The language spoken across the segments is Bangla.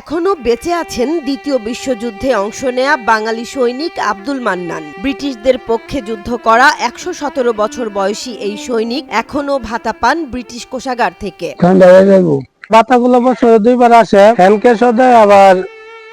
এখনও বেঁচে আছেন দ্বিতীয় বিশ্বযুদ্ধে অংশ নেয়া বাঙালি সৈনিক আব্দুল মান্নান। ব্রিটিশদের পক্ষে যুদ্ধ করা একশো সতেরো বছর বয়সী এই সৈনিক এখনও ভাতা পান ব্রিটিশ কোষাগার থেকে। বাতাগুলো বছরে দুইবার আসে আবার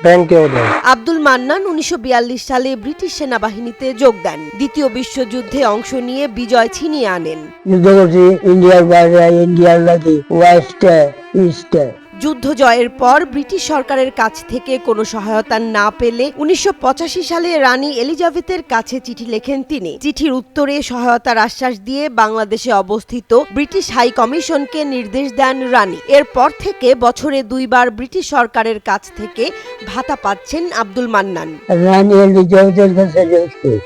ব্যাংকেও দেয়। আব্দুল মান্নান উনিশশো বিয়াল্লিশ সালে ব্রিটিশ সেনাবাহিনীতে যোগ দেন। দ্বিতীয় বিশ্বযুদ্ধে অংশ নিয়ে বিজয় ছিনিয়ে আনেন। যুদ্ধ করছি ইন্ডিয়ার বাইরে ইন্ডিয়ার লাগি ওয়েস্টে ইস্টে। যুদ্ধ জয়ের পর ব্রিটিশ সরকারের কাছ থেকে কোনো সহায়তা না পেলে উনিশশো পঁচাশি সালে রানী এলিজাবেথের কাছে চিঠি লেখেন তিনি। চিঠির উত্তরে সহায়তার আশ্বাস দিয়ে বাংলাদেশে অবস্থিত ব্রিটিশ হাই কমিশনকে নির্দেশ দেন রানী। এরপর থেকে বছরে দুইবার ব্রিটিশ সরকারের কাছ থেকে ভাতা পাচ্ছেন আব্দুল মান্নান। রানী এলিজাবেথের কাছে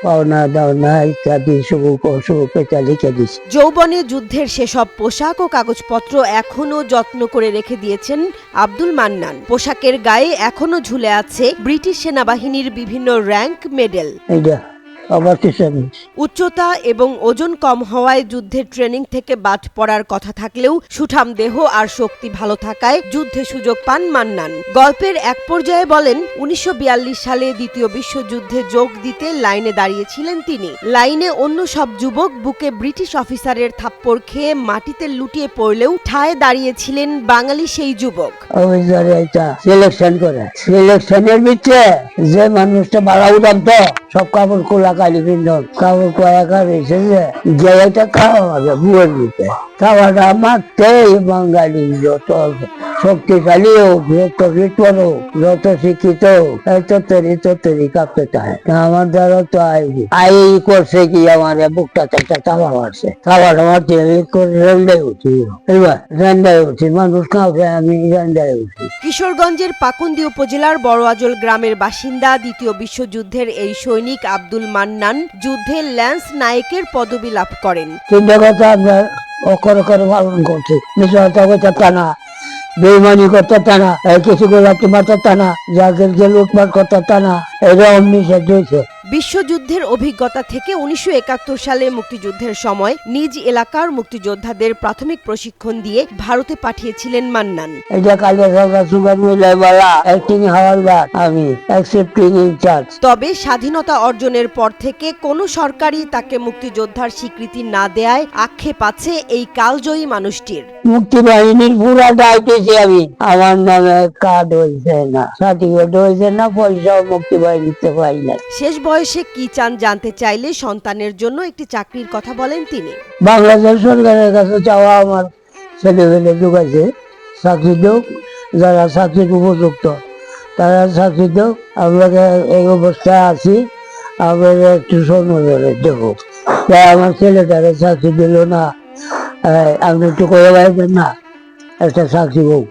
পাওনা দাওনা ইত্যাদি সুখ অসুখ এটা লিখে যৌবনে যুদ্ধের সেসব পোশাক ও কাগজপত্র এখনও যত্ন করে রেখে দিয়েছেন আব্দুল মান্নান। পোশাকের গায়ে এখনও ঝুলে আছে ব্রিটিশ সেনাবাহিনীর বিভিন্ন র্যাঙ্ক মেডেল। আবার উচ্চতা এবং ওজন কম হওয়ায় যুদ্ধের ট্রেনিং থেকে বাদ পড়ার কথা থাকলেও সুঠাম দেহ আর শক্তি ভালো থাকায় যুদ্ধে সুযোগ পান মান্নান। গল্পের এক পর্যায়ে বলেন উনিশশো বিয়াল্লিশ সালে দ্বিতীয় বিশ্বযুদ্ধে যোগ দিতে লাইনে দাঁড়িয়েছিলেন তিনি। লাইনে অন্য সব যুবক বুকে ব্রিটিশ অফিসারের থাপ্পড় খেয়ে মাটিতে লুটিয়ে পড়লেও ঠায় দাঁড়িয়েছিলেন বাঙালি সেই যুবক। সিলেকশন করে। সিলেকশনের ভিতরে যে মানুষটা ভাড়া উঠাতো সব কাপড় খোলা কালি পিন্ধন কাপড় কয়াকা রয়েছে যে যে এটা খাওয়া হবে বুয়ের ভিতরে খাওয়াটা মারতেই বাঙালি যত শক্তিশালী হোক যত বিপদ হোক যত শিক্ষিত হোক এত তরি তরি কাঁপতে চায় আমার দ্বারা তো আইবি আই করছে কি আমার বুকটা একটা তাওয়া মারছে। তাওয়াটা মারতে আমি করে উঠি। এবার রেন্দায় উঠি মানুষ খাওয়াবে আমি রেন্দায় উঠি। কিশোরগঞ্জের পাকুন্দি উপজেলার বড়আজল গ্রামের বাসিন্দা দ্বিতীয় বিশ্বযুদ্ধের এই সৈনিক আব্দুল মান্নান যুদ্ধে ল্যান্স নায়কের পদবি লাভ করেন। তিনটা কথা আপনার অকর করে পালন করছে। নিশ্চয়তা করতে টানা বেইমানি করতে টানা কিছু করে তোমার টানা যাদেরকে লুটপাট করতে টানা এরা অমনি নিষেধ হয়েছে। বিশ্বযুদ্ধের অভিজ্ঞতা থেকে উনিশশো একাত্তর সালে মুক্তিযুদ্ধের সময় নিজ এলাকার মুক্তিযোদ্ধাদের প্রাথমিক প্রশিক্ষণ দিয়ে ভারতে পাঠিয়েছিলেন মান্নান। তবে স্বাধীনতা অর্জনের পর থেকে কোনো সরকারই তাকে মুক্তিযোদ্ধার স্বীকৃতি না দেয়ায় আক্ষেপ আছে এই কালজয়ী মানুষটির। মুক্তি বাহিনীর পুরা দায়িত্বেছি আমি। আমার নামে কার্ড হয়েছে না সার্টিফিকেট হয়েছে না পয়সাও মুক্তি বাহিনীতে পাই না শেষ বয়সে কি চান জানতে চাইলে সন্তানের জন্য একটি চাকরির কথা বলেন তিনি। বাংলাদেশ সরকারের কাছে চাওয়া আমার ছেলেমেলে ঢুকাইছে চাকরি দেও, যারা চাকরির উপযুক্ত, তারা চাকরি দেও, আমরা এই অবস্থায় আছি, আমরা একটু সম্বোধনে দেবো তাই আমার ছেলেটারে চাকরি দিল না আপনি একটু করে বাইবেন না, একটা চাকরি হোক।